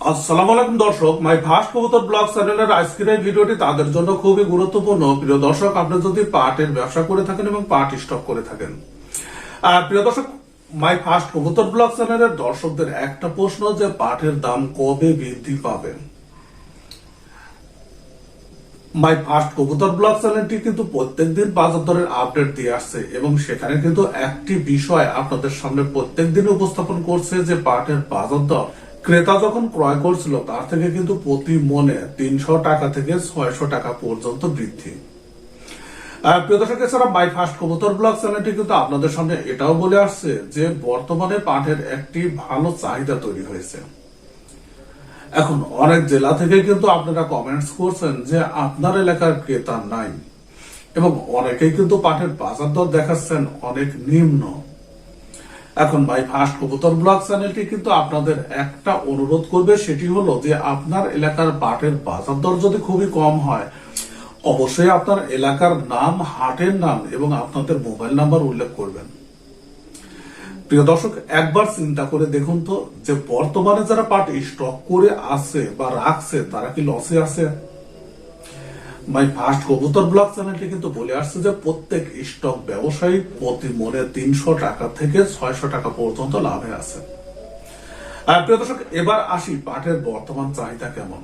আসসালামু আলাইকুম দর্শক, মাই ফার্স্ট কবুতর ব্লগ চ্যানেলের আজকের ভিডিওটি তাদের জন্য খুবই গুরুত্বপূর্ণ। প্রিয় দর্শক আপনি যদি পাটের ব্যবসা করে থাকেন এবং পাট স্টক করে থাকেন। প্রিয় দর্শক, মাই ফার্স্ট কবুতর ব্লগ চ্যানেলের দর্শকদের একটা প্রশ্ন যে পাটের দাম কবে বৃদ্ধি পাবে? মাই ফার্স্ট কবুতর ব্লগ চ্যানেলটি কিন্তু বাজার দরের আপডেট দিয়ে আসছে এবং সেখানে কিন্তু একটি বিষয় আপনাদের সামনে প্রত্যেকদিন উপস্থাপন করছে যে পাটের বাজার দর ক্রেতা যখন ক্রয় করছিল, তার থেকে কিন্তু প্রতি মনে তিনশো টাকা থেকে ছয়শো টাকা পর্যন্ত বৃদ্ধি। এছাড়া মাই ফার্স্ট কবুতর ব্লগ চ্যানেলটি কিন্তু আপনাদের সামনে এটাও বলে আসছে যে, বর্তমানে পাটের একটি ভালো চাহিদা তৈরি হয়েছে। এখন অনেক জেলা থেকে কিন্তু আপনারা কমেন্টস করছেন যে, আপনার এলাকার ক্রেতা নাই। এবং অনেকেই কিন্তু পাঠের বাজার দর দেখাচ্ছেন অনেক নিম্ন। এখন ভাই ফার্স্ট কবুতর ব্লগ চ্যানেলটি কিন্তু আপনাদের একটা অনুরোধ করবে, সেটি হলো যে আপনার এলাকার পাটের বাজার দর যদি খুবই কম হয়, অবশ্যই আপনার এলাকার নাম, হাটের নাম এবং আপনাদের মোবাইল নাম্বার উল্লেখ করবেন। প্রিয় দর্শক, একবার চিন্তা করে দেখুন তো যে বর্তমানে যারা পাট স্টক করে আছে বা রাখছে, তারা কি লসে আছে? মাই ফার্স্ট কবুতর ব্লগ চ্যানেলটি কিন্তু বলে আসছে যে প্রত্যেক স্টক ব্যবসায়ী প্রতি মনে তিনশো টাকা থেকে ছয়শো টাকা পর্যন্ত লাভে আছে। প্রিয় দর্শক, এবার আসি পাটের বর্তমান চাহিদা কেমন?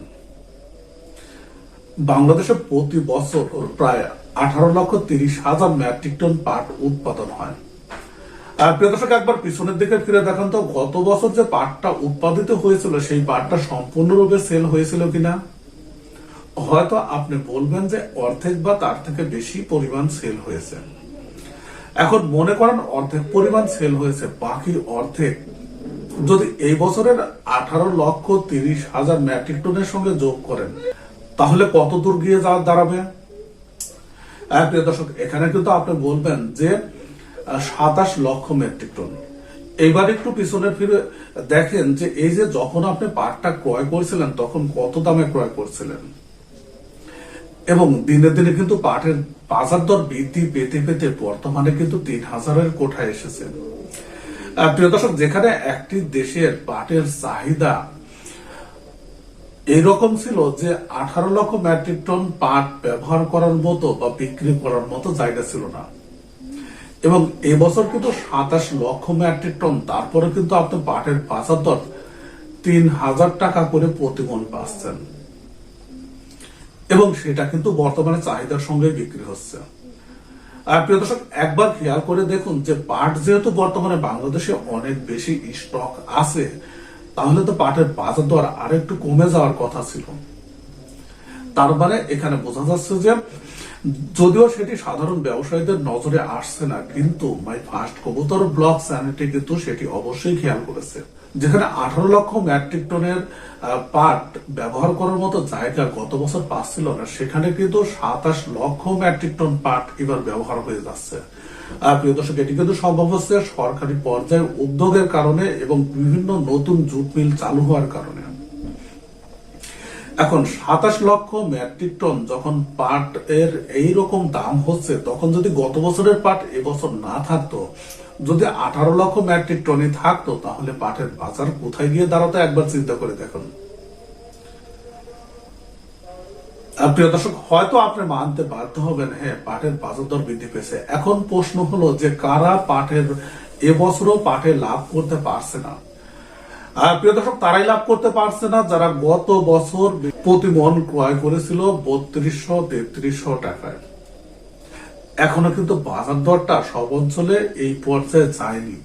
বাংলাদেশে প্রতি বছর প্রায় আঠারো লক্ষ তিরিশ হাজার মেট্রিক টন পাট উৎপাদন হয়। প্রিয় দর্শক, একবার পিছনের দিকে ফিরে দেখেন তো, গত বছর যে পাটটা উৎপাদিত হয়েছিল, সেই পাটটা সম্পূর্ণরূপে সেল হয়েছিল কিনা? হয়তো আপনি বলবেন যে অর্ধেক বা তার থেকে বেশি পরিমাণ সেল হয়েছে। এখন মনে করেন অর্ধেক পরিমাণ সেল হয়েছে বাকি অর্ধেক যদি এই বছরের আঠারো লক্ষ তিরিশ হাজার মেট্রিক টনের সঙ্গে যোগ করেন তাহলে কত দূর গিয়ে যাওয়ার দাঁড়াবে? হ্যাঁ, প্রিয় দর্শক এখানে কিন্তু আপনি বলবেন যে সাতাশ লক্ষ মেট্রিক টন। এইবার একটু পিছনে ফিরে দেখেন যে এই যে যখন আপনি পাটটা ক্রয় করছিলেন তখন কত দামে ক্রয় করছিলেন? এবং দিনে দিনে কিন্তু পাটের বাজার দর বৃদ্ধি, পেতে পেতে বর্তমানে কিন্তু তিন হাজারের কোঠায় এসেছে। প্রিয় দর্শক, যেখানে একটি দেশের পাটের চাহিদা এইরকম ছিল যে আঠারো লক্ষ মেট্রিক টন পাট ব্যবহার করার মতো বা বিক্রি করার মতো জায়গা ছিল না। এবং এবছর কিন্তু সাতাশ লক্ষ মেট্রিক টন, তারপরে কিন্তু আপনি পাটের বাজার দর তিন হাজার টাকা করে প্রতিমন পাচ্ছেন। এবং সেটা কিন্তু বর্তমানে চাহিদার সঙ্গে বিক্রি হচ্ছে। প্রিয় দর্শক, একবার খেয়াল করে দেখুন যে পাট যেহেতু বর্তমানে বাংলাদেশে অনেক বেশি স্টক আছে, তাহলে তো পাটের বাজার দর আর একটু কমে যাওয়ার কথা ছিল। তার মানে এখানে বোঝা যাচ্ছে যে যদিও সেটি সাধারণ ব্যবসায়ীদের নজরে আসছে না, কিন্তু মাই ফার্স্ট কবুতর ব্লগ চ্যানেলটি কিন্তু সেটি অবশ্যই খেয়াল করেছে। যেখানে আঠারো লক্ষ মেট্রিক টনের পাট ব্যবহার করার মতো জায়গা গত বছর পাচ্ছিল না, সেখানে কিন্তু সাতাশ লক্ষ মেট্রিক টন পাট এবার ব্যবহার হয়ে যাচ্ছে। প্রিয় দর্শক, এটি কিন্তু সম্ভব হচ্ছে সরকারি পর্যায়ে উদ্যোগের কারণে এবং বিভিন্ন নতুন জুট মিল চালু হওয়ার কারণে। এখন সাতাশ লক্ষ মেট্রিক টন যখন পাট এর এই রকম দাম হচ্ছে, তখন যদি গত বছরের পাট এবছর না থাকতো যদি আঠারো লক্ষ মেট্রিক টনই থাকতো, তাহলে পাটের বাজার কোথায় গিয়ে দাঁড়াতো একবার চিন্তা করে দেখুন। প্রিয় দর্শক, হয়তো আপনি মানতে বাধ্য হবেন হ্যাঁ পাটের বাজার দর বৃদ্ধি পেয়েছে। এখন প্রশ্ন হলো যে কারা পাটের এবছরও পাটে লাভ করতে পারছে না? প্রিয় দর্শক, তারাই লাভ করতে পারছে না, যারা গত বছর প্রতি মন ক্রয় করেছিল বত্রিশশো তেত্রিশশো টাকায়। এখনও কিন্তু বাজার দরটা সব অঞ্চলে এই পর্যায়ে যায়নি।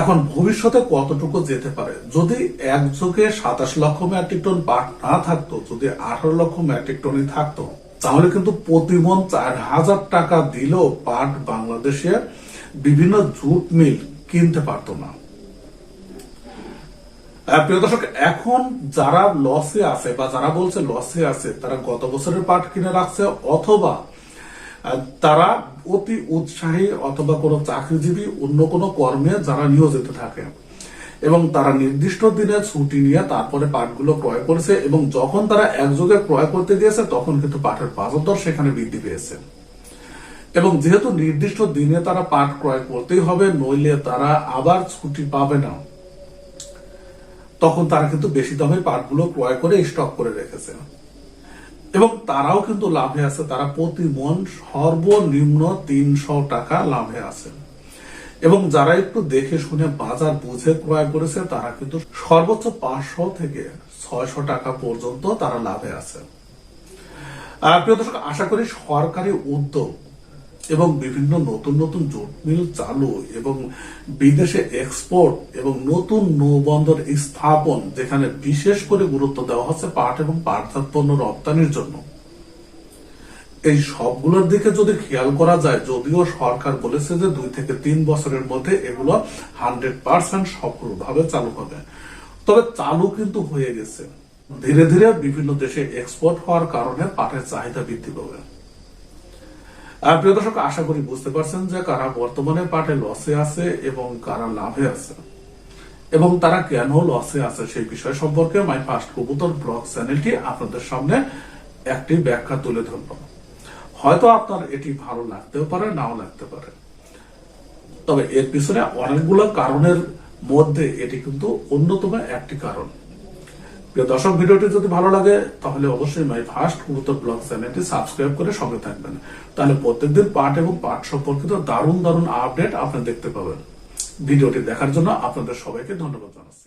এখন ভবিষ্যতে কতটুকু যেতে পারে? যদি একযোগে সাতাশ লক্ষ মেট্রিক টন পাট না থাকতো, যদি আঠারো লক্ষ মেট্রিক টনই থাকতো, তাহলে কিন্তু প্রতি মন চার হাজার টাকা দিলেও পাট বাংলাদেশে বিভিন্ন জুট মিল কিনতে পারতো না। প্রিয় দর্শক, এখন যারা লসে আছে বা যারা বলছে লসে আছে, তারা গত বছরের পাট কিনে রাখছে অথবা তারা অতি উৎসাহী অথবা কোনো চাকরিজীবী অন্য কোনো কর্মে যারা নিয়োজিত থাকে এবং তারা নির্দিষ্ট দিনে ছুটি নিয়ে তারপরে পাটগুলো ক্রয় করেছে এবং যখন তারা একযোগে ক্রয় করতে গিয়েছে, তখন কিন্তু পাটের বাজার সেখানে বৃদ্ধি পেয়েছে। এবং যেহেতু নির্দিষ্ট দিনে তারা পাট ক্রয় করতেই হবে, নইলে তারা আবার ছুটি পাবে না। তখন তারা কিন্তু বেশি দামে পাটগুলো ক্রয় করে স্টক করে রেখেছে। এবং তারাও কিন্তু লাভে আছে। তারা প্রতি মন সর্বনিম্ন তিনশো টাকা লাভে আছে। এবং যারা একটু দেখে শুনে বাজার বুঝে ক্রয় করেছে, তারা কিন্তু সর্বোচ্চ পাঁচশো থেকে ছয়শো টাকা পর্যন্ত তারা লাভে আছে। প্রিয় দর্শক, আশা করি সরকারি উদ্যোগ এবং বিভিন্ন নতুন নতুন জুট মিল চালু এবং বিদেশে এক্সপোর্ট এবং নতুন নৌবন্দর স্থাপন, যেখানে বিশেষ করে গুরুত্ব দেওয়া হচ্ছে পাট এবং পাটজাত পণ্য রপ্তানির জন্য। এই সবগুলোর দিকে যদি খেয়াল করা যায়, যদিও সরকার বলেছে যে দুই থেকে তিন বছরের মধ্যে এগুলো হান্ড্রেড পার্সেন্ট সফলভাবে চালু হবে। তবে চালু কিন্তু হয়ে গেছে। ধীরে ধীরে বিভিন্ন দেশে এক্সপোর্ট হওয়ার কারণে পাটের চাহিদা বৃদ্ধি পাবে। প্রিয় দর্শক, আশা করি বুঝতে পারছেন যে কারা বর্তমানে পাটে লসে আছে এবং কারা লাভে আছে। এবং তারা কেন লসে আছে সেই বিষয় সম্পর্কে মাই ফার্স্ট কবুতর ব্লগ চ্যানেলটি আপনাদের সামনে একটি ব্যাখ্যা তুলে ধরব হয়তো আপনার এটি ভালো লাগতেও পারে, নাও লাগতে পারে। তবে এর পিছনে অনেকগুলো কারণের মধ্যে এটি কিন্তু অন্যতম একটি কারণ। প্রিয় দর্শক, ভিডিওটি যদি ভালো লাগে, তাহলে অবশ্যই মাই ফার্স্ট কবুতর ব্লগ চ্যানেলটি সাবস্ক্রাইব করে সঙ্গে থাকবেন। তাহলে প্রত্যেকদিন পাঠ এবং পাঠ সম্পর্কিত দারুণ দারুণ আপডেট আপনি দেখতে পাবেন। ভিডিওটি দেখার জন্য আপনাদের সবাইকে ধন্যবাদ জানাচ্ছি।